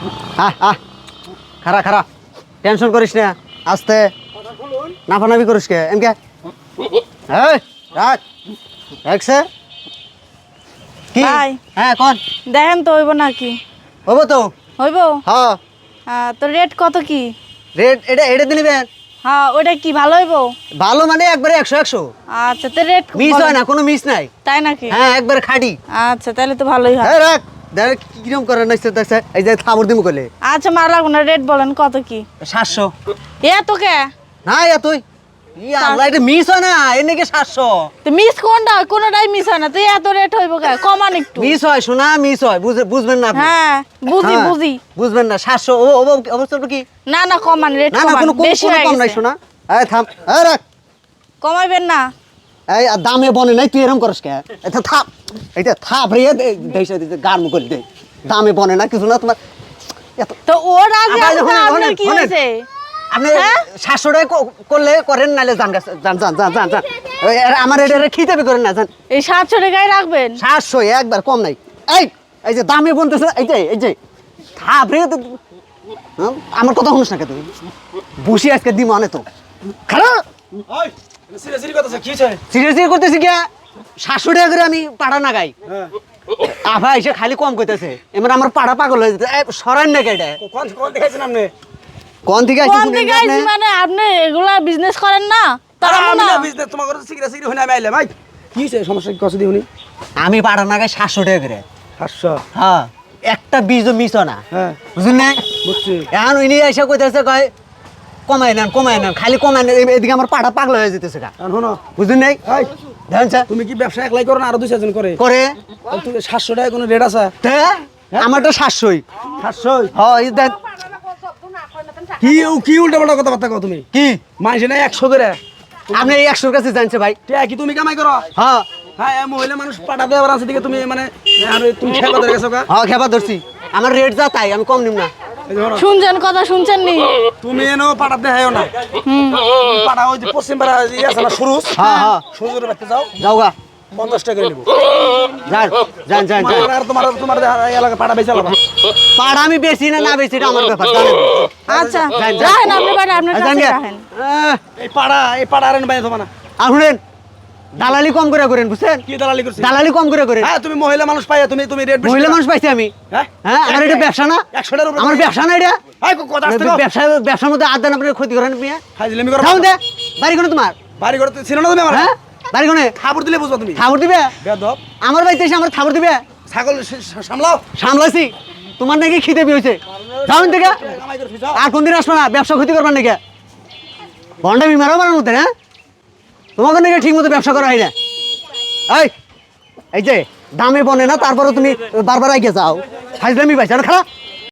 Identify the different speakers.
Speaker 1: আহ আহ। খারা খারা। টেনশন করিস না। আস্তে। নাফানাফি করিস কে? রাখ। রাখছে কি?
Speaker 2: ভাই।
Speaker 1: হ্যাঁ কোন।
Speaker 2: দেখেন তো হইব নাকি
Speaker 1: হব তো?
Speaker 2: হইব?
Speaker 1: হ্যাঁ।
Speaker 2: হ্যাঁ, তো রেট কত কি?
Speaker 1: রেট এটা এটা দিলিবেন
Speaker 2: হ্যাঁ ওটা কি ভালো হইব?
Speaker 1: ভালো মানে একবারে একশো একশো।
Speaker 2: আচ্ছা তো রেট
Speaker 1: মিস হয় না কোনো মিস নাই।
Speaker 2: তাই নাকি?
Speaker 1: হ্যাঁ একবারে খাটি।
Speaker 2: আচ্ছা তাহলে তো ভালোই হয়।
Speaker 1: হ্যাঁ রাখ। দেখ কিরম করে নাইছে দেখছে? এই যে থাবর দিমু কলে
Speaker 2: আচ্ছা মার লাগবো না রেট বলেন কত কি?
Speaker 1: সাতশো।
Speaker 2: এ তো কে?
Speaker 1: না ইয়া তুই। ইয়া আল্লাহ এটা মিস হয় না এর নাকি সাতশো।
Speaker 2: তো মিস কোনটা কোনটাই মিস হয় না। তুই এত রেট হইব কে? কমান একটু।
Speaker 1: মিস হয় শোনা মিস হয়। বুঝবেন না আপনি।
Speaker 2: হ্যাঁ বুঝি
Speaker 1: হ্যাঁ,
Speaker 2: বুঝি।
Speaker 1: বুঝবেন না সাতশো। ও ও অবস্থা কি?
Speaker 2: না না কমান রেট
Speaker 1: না না
Speaker 2: কমান।
Speaker 1: কোনো
Speaker 2: বেশি
Speaker 1: কোনো কম নাই শোনা। এই থাম। এই রাখ।
Speaker 2: কমাইবেন না।
Speaker 1: এই আর দামে বনে নাই তুই এরম করস কে? এটা থাপ এটা থাপ রে দেশে দিতে গান মুকল দে। দামে বনে না কিছু না তোমার
Speaker 2: তো ওর আগে আপনার কি। হয়েছে?
Speaker 1: আপনি
Speaker 2: হ্যাঁ?
Speaker 1: ক- করলে করেন নালে যান যান যান যান এর আমার এটা খিতাবি করেন না যান
Speaker 2: এই সাতশো টাকায় রাখবেন?
Speaker 1: সাতশো একবার কম নাই। এই এই যে দামে বলতেছে এই যে এই যে। থাপ রে তো হ্যাঁ, আমার কথা শুনিস না কে তুই? বসি আজকে দিম অনে তো। খারাপ! করতেছি কি করে আমি পাড়া না গাই
Speaker 3: হ্যাঁ।
Speaker 1: আভা এসে খালি কম করতেছে এবার আমার পাড়া পাগল হয়ে যেতে সরান না কেটে
Speaker 3: কোন কোন দেখাইছেন আপনি?
Speaker 1: কোন থেকে
Speaker 2: কোন মানে আপনি এগুলা বিজনেস করেন না? তার
Speaker 3: আমি
Speaker 2: না।
Speaker 3: না বিজনেস তোমার করে সিরিয়াস সিরিয়াস হইনা আমি আইলাম। ভাই কি হইছে সমস্যা কি কষ্ট দিউনি
Speaker 1: আমি পাড়া না গাই সাতশো টাকা করে।
Speaker 3: 500
Speaker 1: হ্যাঁ একটা বীজ মিস না।
Speaker 3: হ্যাঁ।
Speaker 1: বুঝলেন না
Speaker 3: বুঝছি।
Speaker 1: এখন উনি এসে কইতেছে কয় কমাই নেন কমাই নেন খালি কমাই নেন এদিকে আমার পাড়া পাগল হয়ে যেতেছে গা।
Speaker 3: আর শোনো।
Speaker 1: বুঝলেন নাই?
Speaker 3: তুমি কি ব্যবসা একলাই করো না আরও দুই চারজন করে?
Speaker 1: করে?
Speaker 3: 700 টাকা কোনো রেট আছে?
Speaker 1: আমার তো সাতশোই।
Speaker 3: 700
Speaker 1: হ্যাঁ
Speaker 3: কি কি উল্টা পাল্টা কথাবার্তা কও তুমি?
Speaker 1: কি?
Speaker 3: মাইছে না 100 করে।
Speaker 1: আপনি এই একশোর কাছে জানছে ভাই।
Speaker 3: কি তুমি কামাই করো?
Speaker 1: হ্যাঁ।
Speaker 3: হ্যাঁ মহিলা মানুষ পাটা দেওয়ার আছে দিকে তুমি মানে তুমি খেলা ধরে গেছো
Speaker 1: হ্যাঁ খেপা ধরছি। আমার রেট যা তাই আমি কম নিম না।
Speaker 2: শুনছেন কথা শুনছেন নি
Speaker 3: তুমি এনো পাটা দেখাইও না। পাটা ওই যে পশ্চিম পাড়া ইয়ে আছে না সুরুজ?
Speaker 1: হ্যাঁ হ্যাঁ।
Speaker 3: সুরুজের বাড়তে যাও।
Speaker 1: যাও গা।
Speaker 3: পঞ্চাশ টাকা নেব।
Speaker 1: যান যান যান
Speaker 3: তোমার তোমার এলাকা পাটা বেচে আলাদা
Speaker 1: পাড়া আমি বেশি না না বেশি এটা আমার ব্যাপার জানেন
Speaker 2: আচ্ছা।
Speaker 1: যান, যান।
Speaker 2: আপনি বাড়ি আপনার
Speaker 1: আর
Speaker 2: কাছে রাখেন।
Speaker 1: আহ,
Speaker 3: এই পাড়া এই পাড়া আর বাইরে তোমার না।
Speaker 1: আর শুনেন দালালি কম করে করেন বুঝছেন?
Speaker 3: কি দালালি করছি
Speaker 1: দালালি কম করে করেন।
Speaker 3: হ্যাঁ তুমি মহিলা মানুষ পাইয়া তুমি তুমি রেট
Speaker 1: মহিলা মানুষ পাইছি আমি।
Speaker 3: হ্যাঁ?
Speaker 1: হ্যাঁ আমার এটা ব্যবসা না।
Speaker 3: একশোটার উপরে
Speaker 1: আমার ব্যবসা না এটা।
Speaker 3: হ্যাঁ কথা আসতে।
Speaker 1: ব্যবসা ব্যবসার মধ্যে আদান আপনি ক্ষতি করেন আপনি
Speaker 3: ফাইজলামি করো
Speaker 1: খাও দে। বাড়ি কোনে তোমার?
Speaker 3: বাড়ি ঘরে তো ছিল না তুমি আমার।
Speaker 1: হ্যাঁ? বাড়ি কোনে?
Speaker 3: খাবার দিলে বুঝবা তুমি।
Speaker 1: খাবার দিবে?
Speaker 3: বেদব।
Speaker 1: আমার বাড়িতে এসে আমার খাবার দিবে?
Speaker 3: ছাগল সামলাও।
Speaker 1: সামলাইছি। তোমার নাকি খিদে হয়েছে যাও থেকে আর কোনদিন আসবে না ব্যবসা ক্ষতি করবার নাকি? বন্ডা বিমারও মারার মধ্যে হ্যাঁ? তোমাকে নাকি ঠিক মতো ব্যবসা করা হয় না? এই এই যে, দামে বনে না তারপরে তুমি বারবার আগে যাও। ফাইজলামি পাইছো খারাপ